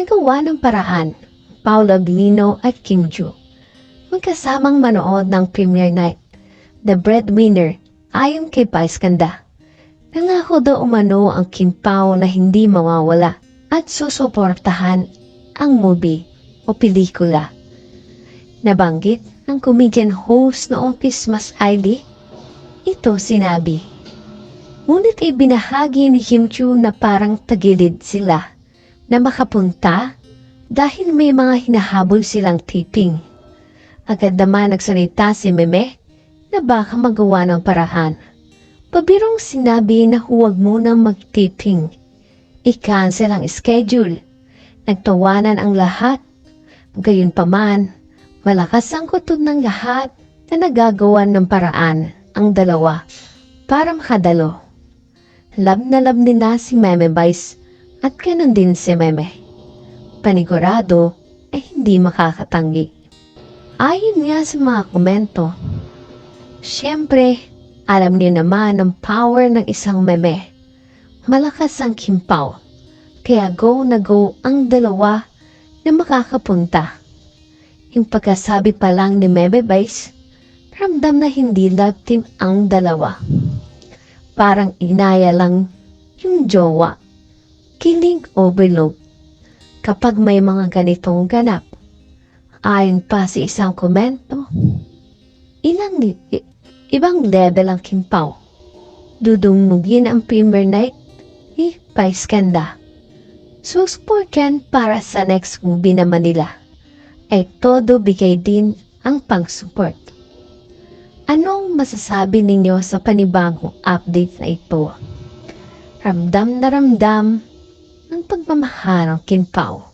nagawa ng paraan, Paolo Aguilino at Kim Joo. Magkasamang manood ng premiere night, The Breadwinner, ayon kay Vice Ganda. Nangako daw umano ang Kim Pao na hindi mawawala at susuportahan ang movie o pelikula. Nabanggit ng comedian host noong Christmas ID, ito sinabi. Ngunit ibinahagi ni Kim Chu na parang tagilid sila na makapunta dahil may mga hinahabol silang taping. Agad naman nagsalita si Meme na baka magawa ng parahan. Pabirong sinabi na huwag munang mag-taping. I-cancel ang schedule. Nagtawanan ang lahat. Gayunpaman, malakas ang kutob ng lahat na nagagawan ng paraan ang dalawa para makadalo. Love na love nila si Meme Vice at ganun din si Meme. Panigurado ay hindi makakatanggi. Ayon nga sa mga komento, Siyempre, alam niyo naman ang power ng isang meme. Malakas ang kimpaw, kaya go na go ang dalawa na makakapunta. Yung pagkasabi pa lang ni Meme Vice, ramdam na hindi love team ang dalawa. Parang inaya lang yung jowa. Kilig overload kapag may mga ganitong ganap. Ayon pa sa isang komento, ilang ibang level ang kimpaw. Dudungmugin ang premiere night ni Vice Ganda. Susuportan para sa next movie naman nila ay todo bigay din ang pang-support. Anong masasabi ninyo sa panibagong update na ito? Ramdam na ramdam ang pagmamahal ng Kinpao.